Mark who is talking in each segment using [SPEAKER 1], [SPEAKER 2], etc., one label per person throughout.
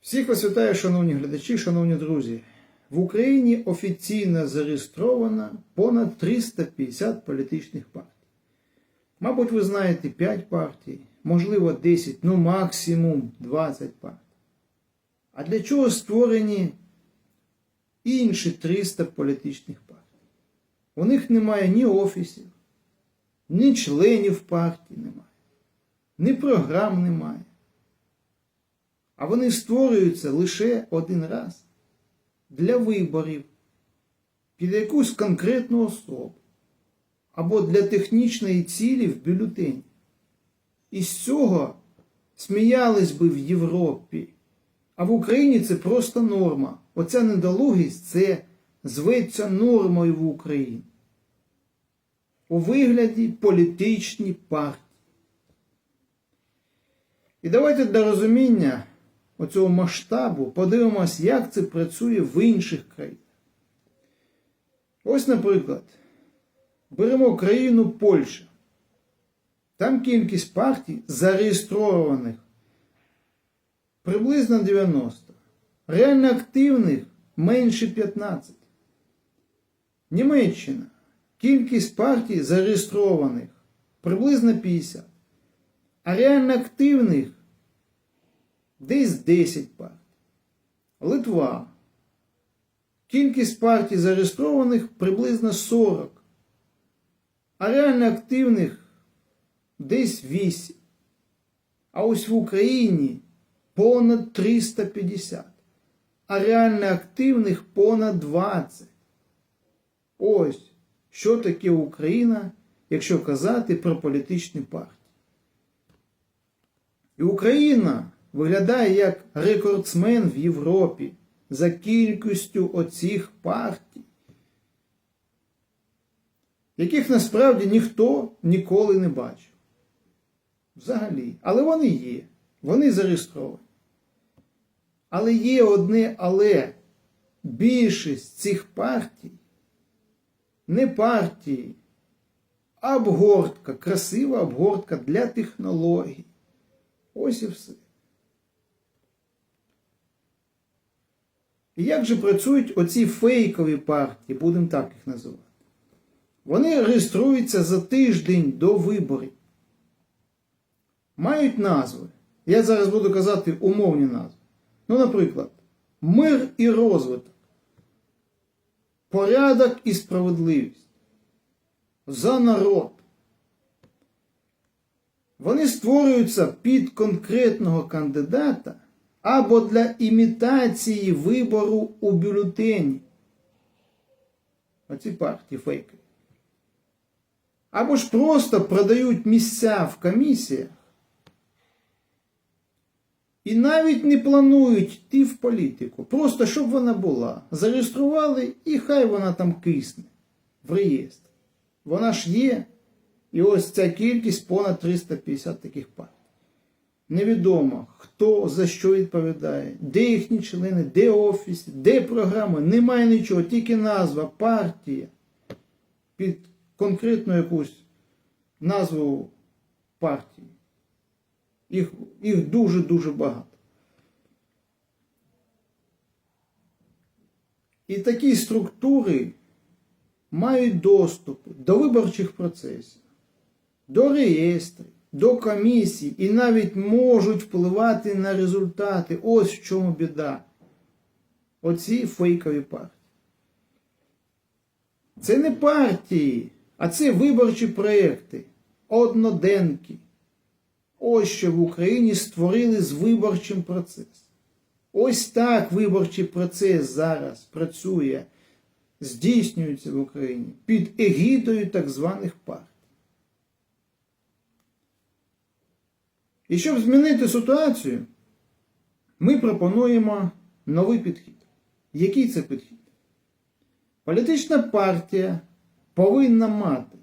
[SPEAKER 1] Всіх вас вітаю, шановні глядачі, шановні друзі. В Україні офіційно зареєстровано понад 350 політичних партій. Мабуть, ви знаєте 5 партій, можливо 10, ну максимум 20 партій. А для чого створені інші 300 політичних партій? У них немає ні офісів, ні членів партії немає, ні програм немає. А вони створюються лише один раз для виборів під якусь конкретну особу або для технічної цілі в бюлетені. І з цього сміялись би в Європі. А в Україні це просто норма. Оця недолугість це зветься нормою в Україні. У вигляді політичні партії. І давайте для розуміння оцього масштабу подивимось, як це працює в інших країнах. Ось, наприклад, беремо країну Польща. Там кількість партій зареєстрованих приблизно 90. Реально активних менше 15. Німеччина. Кількість партій зареєстрованих приблизно 50. А реально активних десь 10 партій. Литва. Кількість партій зареєстрованих приблизно 40. А реально активних десь 8. А ось в Україні понад 350. А реально активних понад 20. Ось що таке Україна, якщо казати про політичні партії. І Україна виглядає як рекордсмен в Європі за кількістю оцих партій, яких насправді ніхто ніколи не бачив. Взагалі. Але вони є, вони зареєстровані. Але є одне але більшість цих партій не партії, а обгортка, красива обгортка для технологій. Ось і все. І як же працюють оці фейкові партії, будемо так їх називати? Вони реєструються за тиждень до виборів. Мають назви. Я зараз буду казати умовні назви. Ну, наприклад, мир і розвиток, порядок і справедливість. За народ. Вони створюються під конкретного кандидата або для імітації вибору у бюлетені. Оці партії фейки. Або ж просто продають місця в комісіях і навіть не планують йти в політику. Просто щоб вона була. Зареєстрували і хай вона там кисне в реєстр. Вона ж є. І ось ця кількість понад 350 таких партій. Невідомо, хто за що відповідає, де їхні члени, де офіс, де програми. Немає нічого, тільки назва, партія під конкретну якусь назву партії. Їх, їх дуже-дуже багато. І такі структури мають доступ до виборчих процесів, до реєстрів, до комісій і навіть можуть впливати на результати. Ось в чому біда. Оці фейкові партії. Це не партії, а це виборчі проекти, одноденки. Ось що в Україні створили з виборчим процесом. Ось так виборчий процес зараз працює, здійснюється в Україні під егідою так званих партій. І щоб змінити ситуацію, ми пропонуємо новий підхід. Який це підхід? Політична партія повинна мати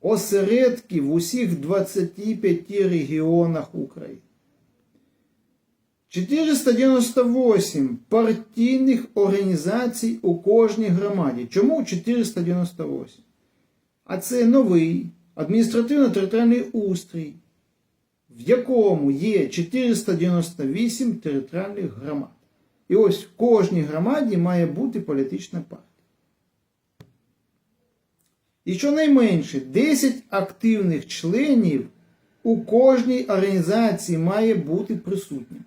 [SPEAKER 1] осередки в усіх 25 регіонах України. 498 партійних організацій у кожній громаді. Чому 498? А це новий адміністративно-територіальний устрій, в якому є 498 територіальних громад. І ось в кожній громаді має бути політична партія. І щонайменше 10 активних членів у кожній організації має бути присутнім.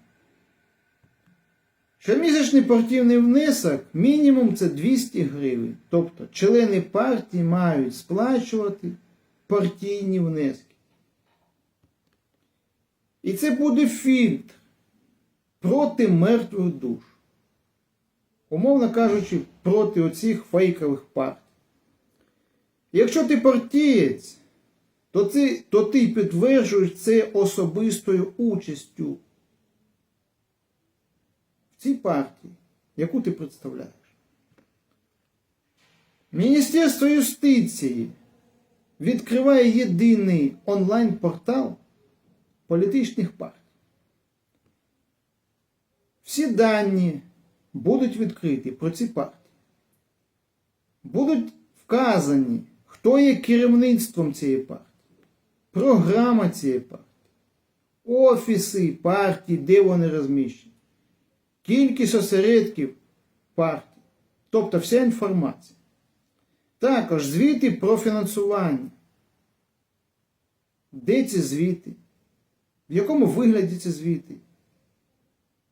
[SPEAKER 1] Щомісячний партійний внесок мінімум це 200 гривень. Тобто члени партії мають сплачувати партійні внески. І це буде фільтр проти мертвих душ. Умовно кажучи, проти оцих фейкових партій. Якщо ти партієць, то, це, то ти підтверджуєш це особистою участю в цій партії, яку ти представляєш. Міністерство юстиції відкриває єдиний онлайн-портал політичних партій. Всі дані будуть відкриті про ці партії. Будуть вказані, хто є керівництвом цієї партії, програма цієї партії, офіси партії, де вони розміщені, кількість осередків партії, тобто вся інформація. Також звіти про фінансування. Де ці звіти? В якому вигляді ці звіти?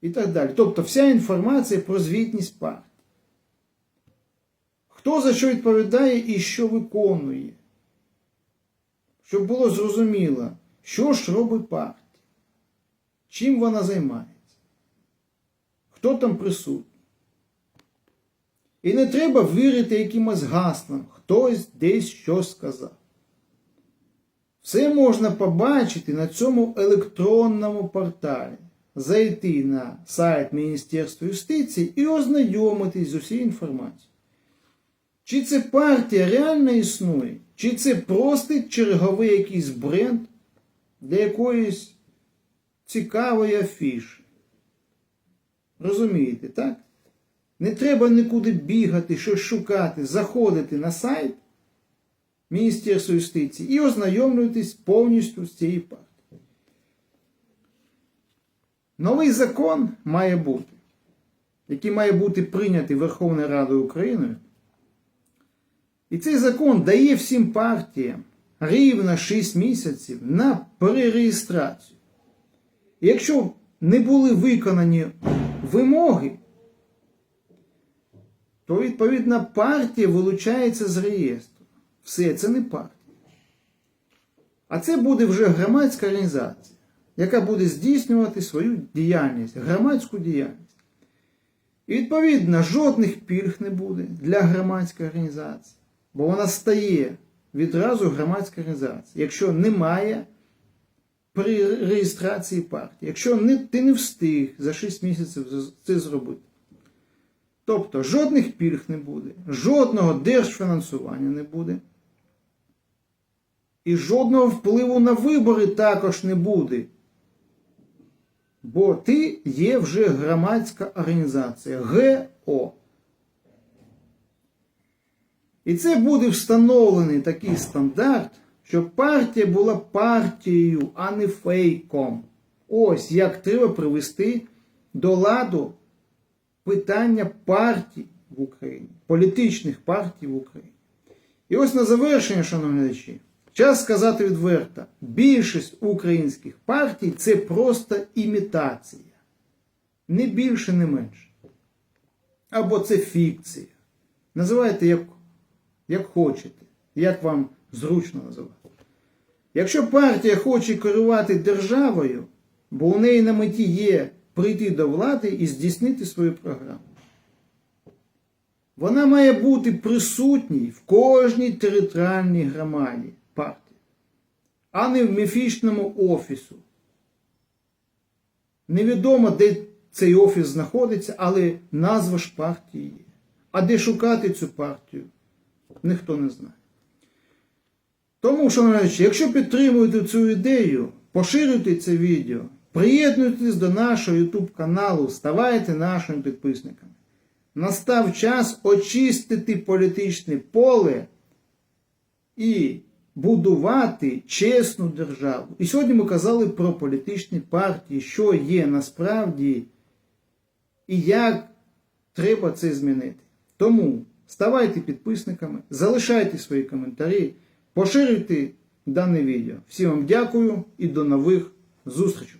[SPEAKER 1] І так далі. Тобто вся інформація про звітність партії. Хто за що відповідає і що виконує? Щоб було зрозуміло, що ж робить партія, чим вона займається, хто там присутній. І не треба вірити якимось гаслам, хтось десь щось сказав. Все можна побачити на цьому електронному порталі. Зайти на сайт Міністерства юстиції і ознайомитись з усією інформацією. Чи це партія реально існує, чи це просто черговий якийсь бренд для якоїсь цікавої афіші. Розумієте, так? Не треба нікуди бігати, щось шукати, заходити на сайт Міністерства юстиції і ознайомлюватись повністю з цією партією. Новий закон має бути, який має бути прийнятий Верховною Радою України. І цей закон дає всім партіям рівно 6 місяців на перереєстрацію. І якщо не були виконані вимоги, то відповідна партія вилучається з реєстру. Все, це не партія. А це буде вже громадська організація, яка буде здійснювати свою діяльність, громадську діяльність. І відповідно жодних пільг не буде для громадської організації, бо вона стає відразу громадською організацією, якщо немає при реєстрації партії, якщо не, ти не встиг за 6 місяців це зробити. Тобто жодних пільг не буде, жодного держфінансування не буде. І жодного впливу на вибори також не буде. Бо ти є вже громадська організація ГО. І це буде встановлений такий стандарт, щоб партія була партією, а не фейком. Ось як треба привести до ладу питання партій в Україні, політичних партій в Україні. І ось на завершення, шановні глядачі, час сказати відверто, більшість українських партій це просто імітація. Не більше, не менше. Або це фікція. Називайте як, як хочете, як вам зручно називати. Якщо партія хоче керувати державою, бо у неї на меті є прийти до влади і здійснити свою програму. Вона має бути присутній в кожній територіальній громаді партії, а не в міфічному офісу. Невідомо, де цей офіс знаходиться, але назва ж партії є. А де шукати цю партію, ніхто не знає. Тому, шановні, якщо підтримуєте цю ідею, поширюйте це відео. Приєднуйтесь до нашого YouTube каналу, ставайте нашими підписниками. Настав час очистити політичне поле і будувати чесну державу. І сьогодні ми казали про політичні партії, що є насправді і як треба це змінити. Тому ставайте підписниками, залишайте свої коментарі, поширюйте дане відео. Всім вам дякую і до нових зустрічей!